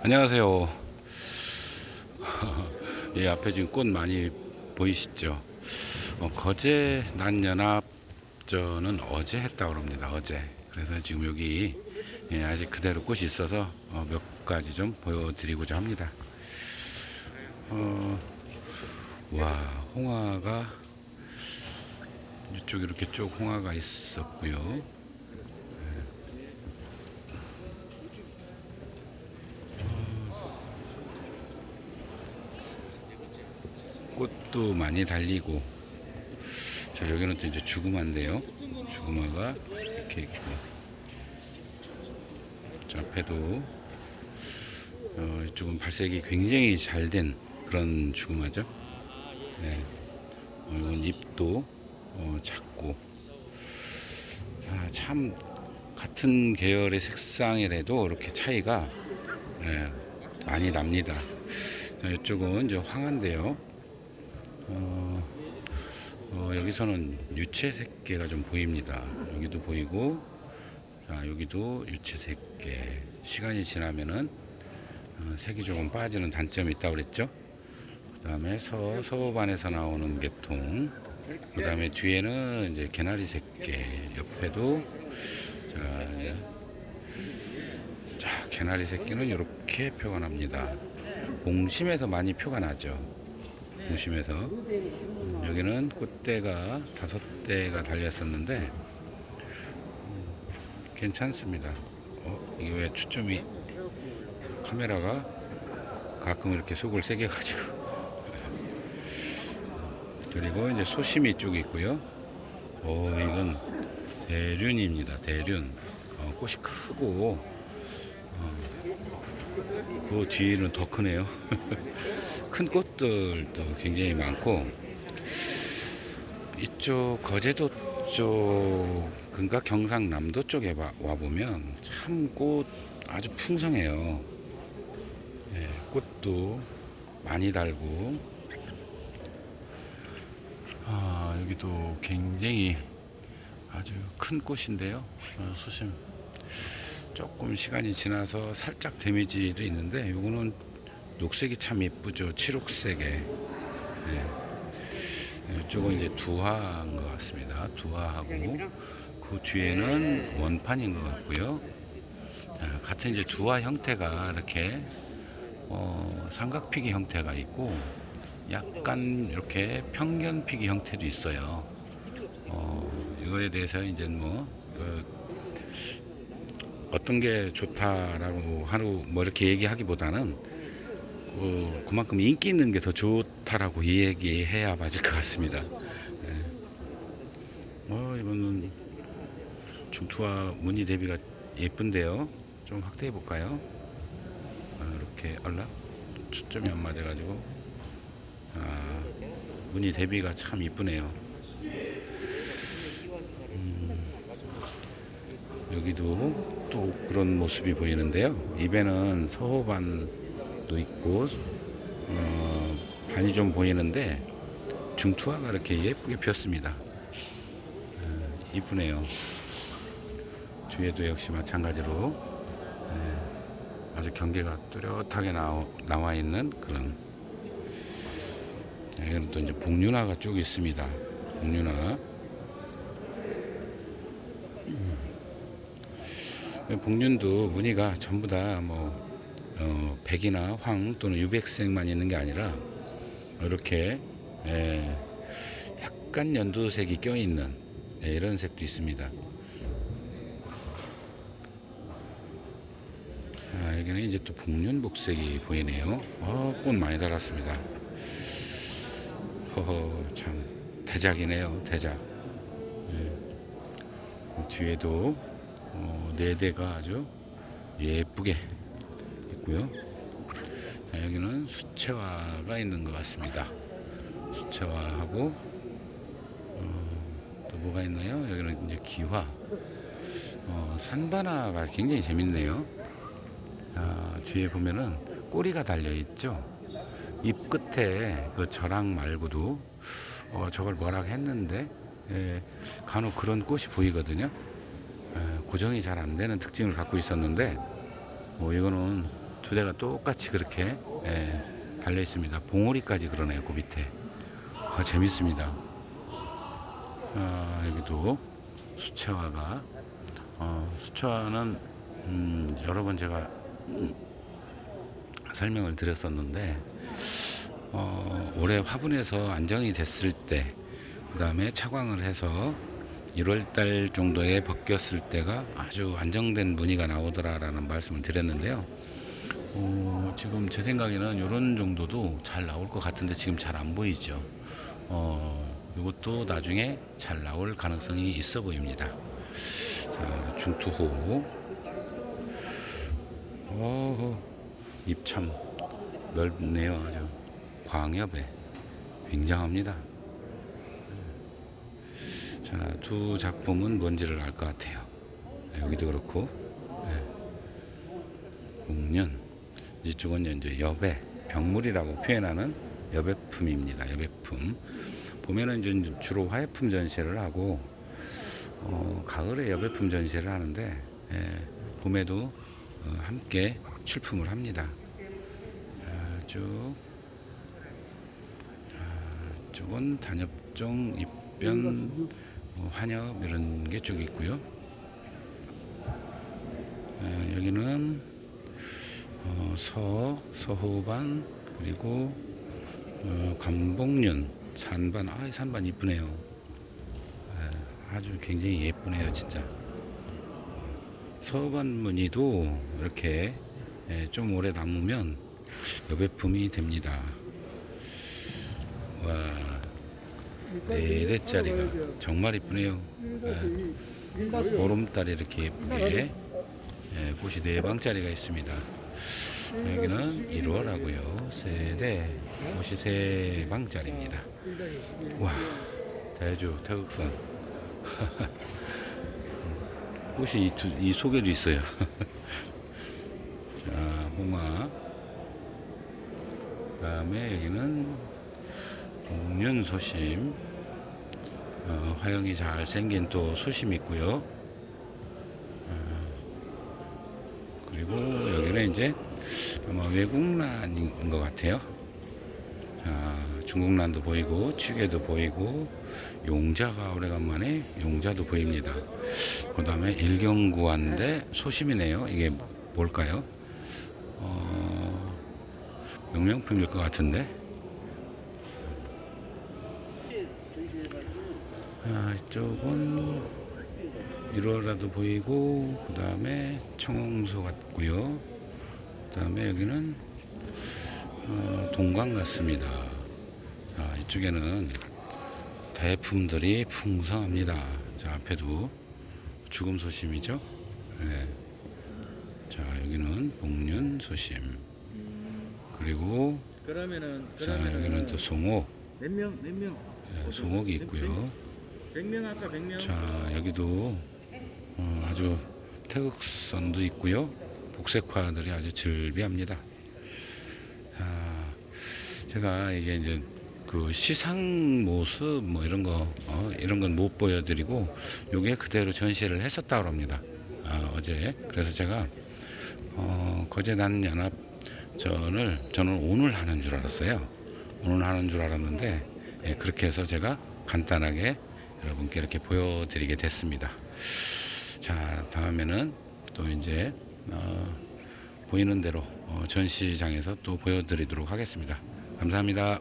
안녕하세요. 이 앞에 지금 꽃 많이 보이시죠? 어, 거제 난연합전은 어제 했다고 합니다. 어제. 그래서 지금 여기 예, 아직 그대로 꽃이 있어서 어, 몇 가지 좀 보여드리고자 합니다. 어, 와, 홍화가 이쪽 이렇게 쭉 홍화가 있었고요. 꽃도 많이 달리고. 자 여기는 또 이제 주구마인데요. 주구마가 이렇게 있고. 저 앞에도 어, 이쪽은 발색이 굉장히 잘 된 그런 주구마죠. 네. 어, 이건 잎도 어, 작고. 자, 참 같은 계열의 색상이라도 이렇게 차이가 예, 많이 납니다. 자, 이쪽은 이제 황한데요 어, 어, 여기서는 유채색계가 좀 보입니다. 여기도 보이고, 자, 여기도 유채색계. 시간이 지나면은 어, 색이 조금 빠지는 단점이 있다고 그랬죠. 그 다음에 서, 서반에서 나오는 계통. 그 다음에 뒤에는 이제 개나리색계. 옆에도, 자, 이제 자, 개나리 새끼는 이렇게 표가 납니다. 봉심에서 많이 표가 나죠. 봉심에서. 음, 여기는 꽃대가 다섯 대가 달렸었는데, 음, 괜찮습니다. 어, 이게 왜 초점이, 카메라가 가끔 이렇게 속을 세게 가지고. 그리고 이제 소심이 쪽이 있고요. 어, 이건 대륜입니다. 대륜. 어, 꽃이 크고, 그 뒤는 더 크네요. 큰 꽃들도 굉장히 많고 이쪽 거제도 쪽 그러니까 경상남도 쪽에 와 보면 참 꽃 아주 풍성해요. 예, 꽃도 많이 달고 아 여기도 굉장히 아주 큰 꽃인데요. 어, 소심 조금 시간이 지나서 살짝 데미지도 있는데 요거는 녹색이 참 예쁘죠 칠옥색에. 네. 이쪽은 이제 두화인 것 같습니다. 두화하고 그 뒤에는 원판인 것 같고요. 아, 같은 이제 두화 형태가 이렇게 어, 삼각피기 형태가 있고 약간 이렇게 평견피기 형태도 있어요. 어, 이거에 대해서 이제 뭐 그, 어떤 게 좋다라고 하루 뭐 이렇게 얘기하기보다는 어, 그만큼 인기 있는 게 더 좋다라고 이 얘기해야 맞을 것 같습니다. 네. 어, 이거는 중투와 무늬 대비가 예쁜데요. 좀 확대해 볼까요? 아, 이렇게 얼라 초점이 안 맞아가지고 아, 무늬 대비가 참 이쁘네요. 여기도 또 그런 모습이 보이는데요. 입에는 서호반 도 있고 어, 반이 좀 보이는데 중투화가 이렇게 예쁘게 폈습니다. 어, 이쁘네요. 뒤에도 역시 마찬가지로 예, 아주 경계가 뚜렷하게 나와, 나와 있는 그런 여기는 또 이제 복륜화가 쭉 있습니다. 복륜화. 복륜도 무늬가 전부 다뭐 어, 백이나 황 또는 유백색만 있는 게 아니라 이렇게 예, 약간 연두색이 껴 있는 예, 이런 색도 있습니다. 아, 여기는 이제 또 복륜복색이 보이네요. 어, 꽃 많이 달았습니다. 허허 참 대작이네요 대작. 예. 뒤에도 어, 네 대가 아주 예쁘게 있고요. 자, 여기는 수채화가 있는 것 같습니다. 수채화하고 어, 또 뭐가 있나요? 여기는 이제 기화. 어, 산바나가 굉장히 재밌네요. 아, 뒤에 보면은 꼬리가 달려 있죠. 입 끝에 그 저랑 말고도 어, 저걸 뭐라 했는데 예, 간혹 그런 꽃이 보이거든요. 예, 고정이 잘 안 되는 특징을 갖고 있었는데 뭐 이거는 두 대가 똑같이 그렇게 예, 달려 있습니다. 봉오리까지 그러네요. 그 밑에. 아, 재밌습니다. 아, 여기도 수채화가 어, 수채화는 음, 여러 번 제가 음, 설명을 드렸었는데 어, 올해 화분에서 안정이 됐을 때, 그 다음에 차광을 해서 1월달 정도에 벗겼을 때가 아주 안정된 무늬가 나오더라라는 말씀을 드렸는데요. 어, 지금 제 생각에는 이런 정도도 잘 나올 것 같은데 지금 잘 안 보이죠. 어, 이것도 나중에 잘 나올 가능성이 있어 보입니다. 자, 중투호. 어, 입참 넓네요. 아주. 광엽에 굉장합니다. 자, 두 작품은 뭔지를 알 것 같아요. 네, 여기도 그렇고, 네. 공년 이쪽은 이제 여배 병물이라고 표현하는 여배품입니다. 여배품 보면은 이제 주로 화해품 전시를 하고 어, 가을에 여배품 전시를 하는데 예, 봄에도 어, 함께 출품을 합니다. 자, 쭉 자, 쪽은 단엽종 입변 뭐 환엽 이런 게 쭉 있고요. 예, 여기는 어, 서, 서호반 그리고 어, 감복륜 산반 아, 이 산반 이쁘네요. 예, 아주 굉장히 예쁘네요, 진짜. 서반 무늬도 이렇게 예, 좀 오래 남으면 여배품이 됩니다. 와, 네 대짜리가 정말 이쁘네요. 예, 보름달이 이렇게 예쁘게 예, 꽃이 네 방짜리가 있습니다. 여기는 1월하고요. 세대 꽃이 세 방짜리입니다. 와, 대주 태극산. 꽃이 이, 두, 이 속에도 있어요. 자, 홍화. 그 다음에 여기는 공륜소심. 어, 화형이 잘 생긴 또 소심 있고요. 그리고 여기는 이제 아마 외국란인 것 같아요. 자, 중국란도 보이고 취계도 보이고 용자가 오래간만에 용자도 보입니다. 그 다음에 일경구한데 소심이네요. 이게 뭘까요? 어, 명명품일 것 같은데. 아, 이쪽은 1호라도 보이고 그 다음에 청홍소 같고요 그 다음에 여기는 어, 동강 같습니다 자 이쪽에는 대품들이 풍성합니다 자 앞에도 죽음 소심이죠 네. 자 여기는 복륜 소심 그리고 그러면은 자 그러면은 여기는 또 송옥 몇 명? 몇 명? 네, 송옥이 있고요 100명 아까 100명? 자 여기도 어, 아주 태극선도 있고요. 복색화들이 아주 즐비합니다. 자 제가 이게 이제 그 시상 모습 뭐 이런 거 어, 이런 건 못 보여드리고 요게 그대로 전시를 했었다고 합니다. 아, 어제. 그래서 제가 어, 거제단 연합 전을 저는 오늘 하는 줄 알았어요. 오늘 하는 줄 알았는데 예, 그렇게 해서 제가 간단하게 여러분께 이렇게 보여드리게 됐습니다. 자, 다음에는 또 이제 어, 보이는 대로 어, 전시장에서 또 보여드리도록 하겠습니다. 감사합니다.